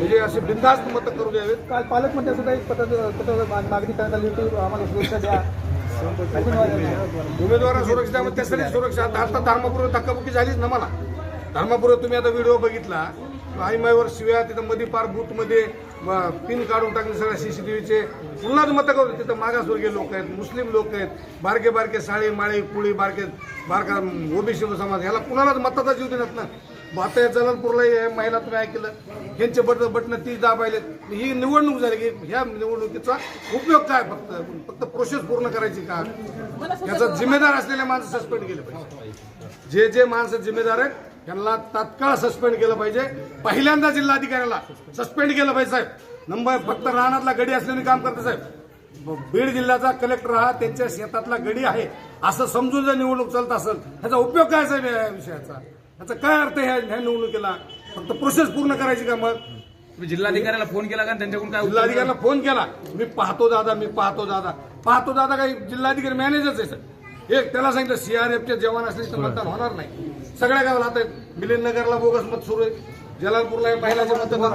म्हणजे असे बिनधास्त मतं करू द्यावेत. काल पालकमंत्री सुद्धा एक पत्र पत्र मागणी करण्यात आली होती. आम्हाला सुरक्षा द्या. उमेदवारांना सुरक्षा द्यावं त्यासाठी सुरक्षा. आता आता धर्मापूर्व धक्काबुक्की झालीच ना मला. धर्मापूर्व तुम्ही आता व्हिडिओ बघितला. आईमाईवर शिव्या तिथं मध्ये पार बूथमध्ये पिन काढून टाकले सगळ्या सीसीटीव्हीचे पुन्हाच मतं करू तिथं मागासवर्गीय लोक आहेत मुस्लिम लोक आहेत बारके बारके साळे माळे कुळी बारके बारका ओबीसी समाज ह्याला कुणालाच मताचा जीव देण्यात ना आता या जलनपूरला हे महिला तुम्ही ऐकलं ह्यांचे बट बटणं तीस दाबायले ही निवडणूक झाली की ह्या निवडणुकीचा उपयोग काय फक्त? फक्त प्रोसेस पूर्ण करायची का? याचा जिम्मेदार असलेले माणसं सस्पेंड केले पाहिजे. जे जे माणसं जिम्मेदार आहेत त्यांना तात्काळ सस्पेंड केलं पाहिजे. पहिल्यांदा जिल्हाधिकाऱ्याला सस्पेंड केलं पाहिजे साहेब. नंबर फक्त रानातला गडी असलेले काम करते साहेब. बीड जिल्ह्याचा कलेक्टर हा त्यांच्या शेतातला गडी आहे. असं समजून जर निवडणूक चालत असेल ह्याचा उपयोग काय साहेब या विषयाचा? याचा काय अर्थ आहे ह्या ह्या निवडणुकीला? फक्त प्रोसेस पूर्ण करायची का मग? तुम्ही जिल्हाधिकाऱ्याला फोन केला का? त्यांच्याकडून काय जिल्हाधिकाऱ्याला फोन केला. मी पाहतो दादा मी पाहतो दादा. पाहतो दादा काही जिल्हाधिकारी मॅनेजरच आहे सर एक त्याला सांगितलं सीआरएफचे जवान असले तर मतदान होणार नाही. सगळ्या गावाला आता मिलिंदनगरला बोगस मत सुरू आहे. जलालपूरला महिलाचे मतदान